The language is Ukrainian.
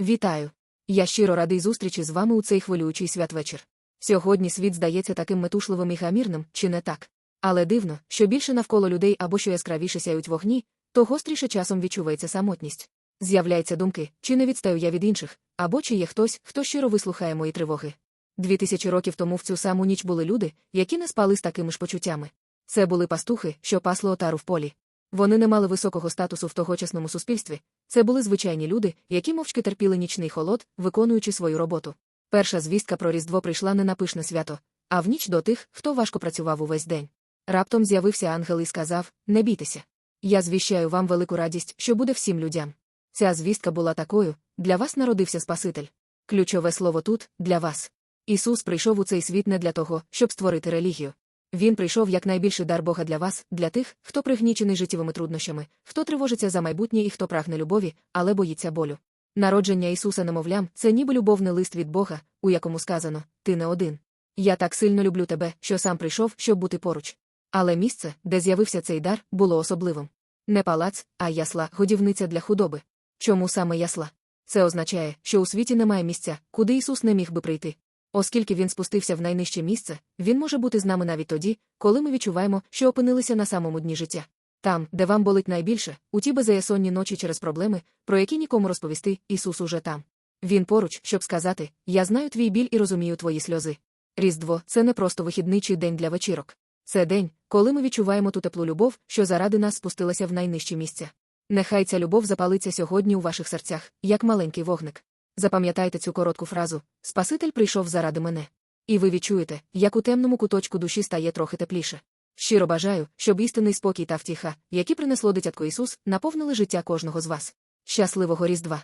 Вітаю! Я щиро радий зустрічі з вами у цей хвилюючий святвечір. Сьогодні світ здається таким метушливим і гамірним, чи не так? Але дивно, що більше навколо людей або що яскравіше сяють вогні, то гостріше часом відчувається самотність. З'являються думки, чи не відстаю я від інших, або чи є хтось, хто щиро вислухає мої тривоги. Дві тисячі років тому в цю саму ніч були люди, які не спали з такими ж почуттями. Це були пастухи, що пасли отару в полі. Вони не мали високого статусу в тогочасному суспільстві. Це були звичайні люди, які мовчки терпіли нічний холод, виконуючи свою роботу. Перша звістка про Різдво прийшла не на пишне свято, а в ніч до тих, хто важко працював увесь день. Раптом з'явився ангел і сказав: Не бійтеся. Я звіщаю вам велику радість, що буде всім людям. Ця звістка була такою: для вас народився Спаситель. Ключове слово тут для вас. Ісус прийшов у цей світ не для того, щоб створити релігію. Він прийшов як найбільший дар Бога для вас, для тих, хто пригнічений життєвими труднощами, хто тривожиться за майбутнє і хто прагне любові, але боїться болю. Народження Ісуса немовлям це ніби любовний лист від Бога, у якому сказано Ти не один. Я так сильно люблю тебе, що сам прийшов, щоб бути поруч. Але місце, де з'явився цей дар, було особливим. Не палац, а ясла, годівниця для худоби. Чому саме ясла? Це означає, що у світі немає місця, куди Ісус не міг би прийти. Оскільки він спустився в найнижче місце, він може бути з нами навіть тоді, коли ми відчуваємо, що опинилися на самому дні життя. Там, де вам болить найбільше, у ті беззаясонні ночі через проблеми, про які нікому розповісти, Ісус уже там. Він поруч, щоб сказати: Я знаю твій біль і розумію твої сльози. Різдво це не просто вихідний чи день для вечірок. Це день, коли ми відчуваємо ту теплу любов, що заради нас спустилася в найнижчі місця. Нехай ця любов запалиться сьогодні у ваших серцях, як маленький вогник. Запам'ятайте цю коротку фразу Спаситель прийшов заради мене. І ви відчуєте, як у темному куточку душі стає трохи тепліше. Щиро бажаю, щоб істинний спокій та втіха, які принесло дитятко Ісус, наповнили життя кожного з вас. Щасливого Різдва!